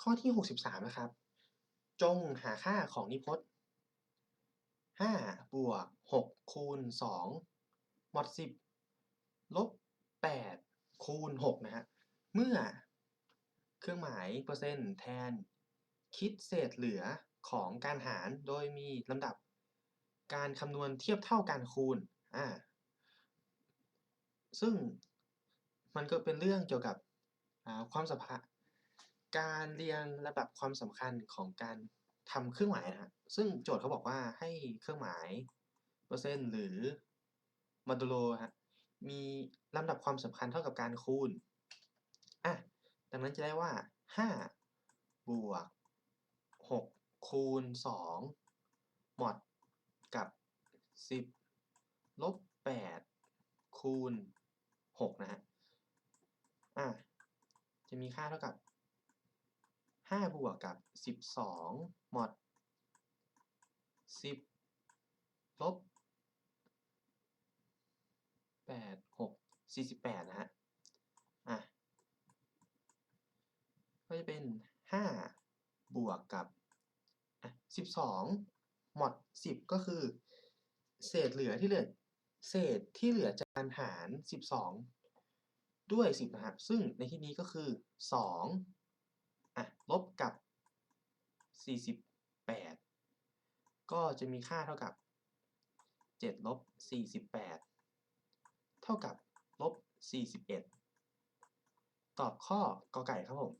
ข้อที่ 63 นะครับ จงหาค่าของนิพจน์5บวก6คูณ2หมด 10 ลบ 8 คูณ 6 นะฮะ เมื่อเครื่องหมายเปอร์เซ็นต์แทน คิดเศษเหลือของการหารโดยมีลำดับการคำนวณเทียบเท่าการคูณ อ่า ซึ่งมันก็เป็นเรื่องเกี่ยวกับความสัมพันธ์ การเรียงระดับความสำคัญของการทำเครื่องหมายนะฮะซึ่งโจทย์เขาบอกว่าให้เครื่องหมายเปอร์เซ็นต์หรือโมดูโลฮะมีลำดับความสำคัญเท่ากับการคูณอะดังนั้นจะได้ว่า 5 บวก 6 คูณ 2 หมดกับ 10 ลบ 8 คูณ 6 นะฮะอะจะมีค่าเท่ากับ 5 บวกกับ 12 หมด 10 ลบ 8 6 48 นะฮะ อะ ก็จะเป็น 5 บวกกับอะ12 หมด 10 ก็คือ เศษเหลือที่เหลือ เศษที่เหลือจากการหาร 12 ด้วย 10 นะครับ ซึ่งในที่นี้ก็คือ2อะลบกับ 48 ก็จะมีค่าเท่ากับ7ลบ48 เท่ากับลบ41 ตอบข้อกอไก่ครับผม